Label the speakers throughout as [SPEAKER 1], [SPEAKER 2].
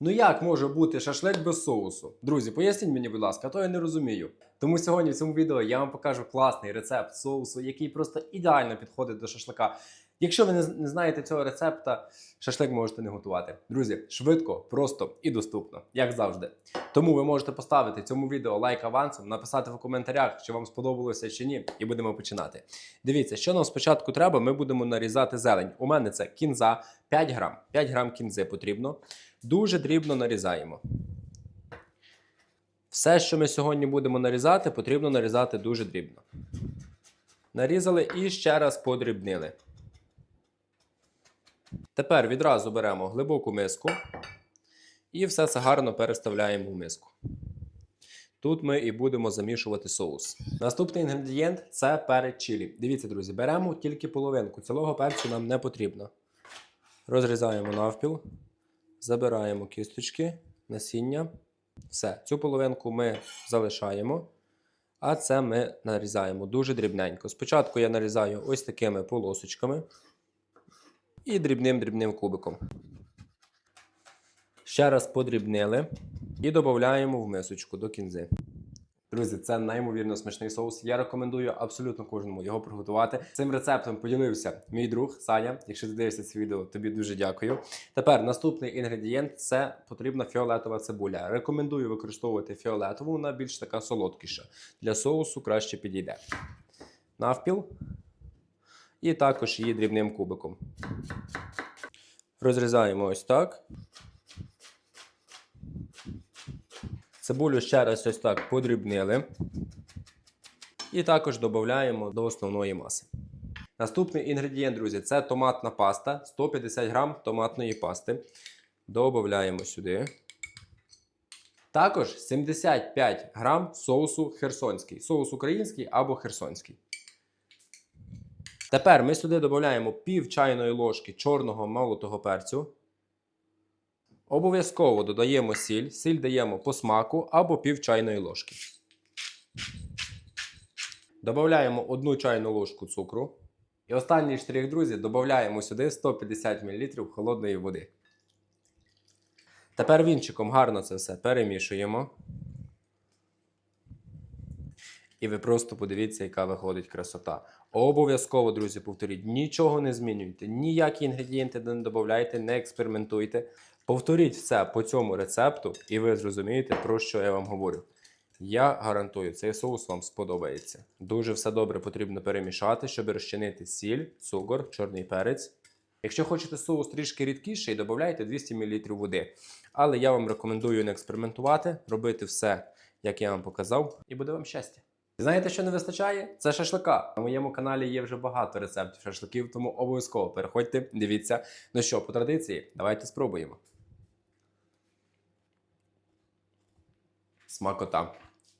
[SPEAKER 1] Ну як може бути шашлик без соусу? Друзі, поясніть мені, будь ласка, а то я не розумію. Тому сьогодні в цьому відео я вам покажу класний рецепт соусу, який просто ідеально підходить до шашлика. Якщо ви не, знаєте цього рецепта, шашлик можете не готувати. Друзі, швидко, просто і доступно, як завжди. Тому ви можете поставити цьому відео лайк авансом, написати в коментарях, чи вам сподобалося чи ні, і будемо починати. Дивіться, що нам спочатку треба, ми будемо нарізати зелень. У мене це кінза 5 грам. 5 грам кінзи потрібно. Дуже дрібно нарізаємо. Все, що ми сьогодні будемо нарізати, потрібно нарізати дуже дрібно. Нарізали і ще раз подрібнили. Тепер відразу беремо глибоку миску і все це гарно переставляємо в миску. Тут ми і будемо замішувати соус. Наступний інгредієнт це перець чилі. Дивіться, друзі, беремо тільки половинку. Цілого перцю нам не потрібно. Розрізаємо навпіл, забираємо кісточки, насіння. Все, цю половинку ми залишаємо, а це ми нарізаємо дуже дрібненько. Спочатку я нарізаю ось такими полосочками і дрібним-дрібним кубиком. Ще раз подрібнили і додаємо в мисочку до кінзи. Друзі, це неймовірно смачний соус. Я рекомендую абсолютно кожному його приготувати. Цим рецептом поділився мій друг Саня. Якщо ти дивишся це відео, тобі дуже дякую. Тепер наступний інгредієнт це потрібна фіолетова цибуля. Рекомендую використовувати фіолетову, вона більш така солодкіша. Для соусу краще підійде. Навпіл. І також її дрібним кубиком. Розрізаємо ось так. Цибулю ще раз ось так подрібнили. І також додаємо до основної маси. Наступний інгредієнт, друзі, це томатна паста. 150 грам томатної пасти. Додаємо сюди. Також 75 грам соусу херсонський. Соус український або херсонський. Тепер ми сюди додаємо пів чайної ложки чорного молотого перцю. Обов'язково додаємо сіль. Сіль даємо по смаку або пів чайної ложки. Додаємо одну чайну ложку цукру. І останній штрих, друзі, додаємо сюди 150 мл холодної води. Тепер вінчиком гарно це все перемішуємо. І ви просто подивіться, яка виходить красота. Обов'язково, друзі, повторіть, нічого не змінюйте, ніякі інгредієнти не додавайте, не експериментуйте. Повторіть все по цьому рецепту, і ви зрозумієте, про що я вам говорю. Я гарантую, цей соус вам сподобається. Дуже все добре потрібно перемішати, щоб розчинити сіль, цукор, чорний перець. Якщо хочете соус трішки рідкіший, додайте 200 мл води. Але я вам рекомендую не експериментувати, робити все, як я вам показав, і буде вам щастя. Знаєте, що не вистачає? Це шашлика. На моєму каналі є вже багато рецептів шашликів, тому обов'язково переходьте, дивіться. Ну що, по традиції, давайте спробуємо. Смакота.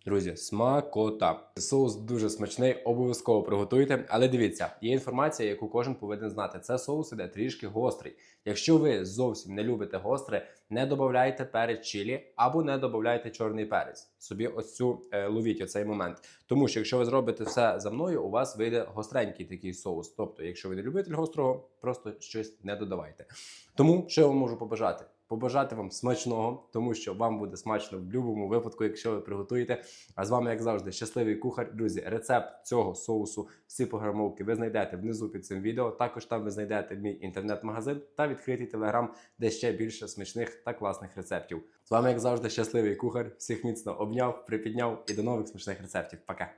[SPEAKER 1] Друзі, смакота. Соус дуже смачний, обов'язково приготуйте. Але дивіться, є інформація, яку кожен повинен знати. Це соус іде трішки гострий. Якщо ви зовсім не любите гостре, не додавайте перець чилі або не додавайте чорний перець. Собі ось цю е, ловіть оцей момент. Тому що якщо ви зробите все за мною, у вас вийде гостренький такий соус. Тобто, якщо ви не любитель гострого, просто щось не додавайте. Тому що я вам можу побажати? Побажати вам смачного, тому що вам буде смачно в будь-якому випадку, якщо ви приготуєте. А з вами, як завжди, щасливий кухар. Друзі, рецепт цього соусу, всі програмовки ви знайдете внизу під цим відео. Також там ви знайдете мій інтернет-магазин та відкритий телеграм, де ще більше смачних та класних рецептів. З вами, як завжди, щасливий кухар. Всіх міцно обняв, припідняв і до нових смачних рецептів. Пока!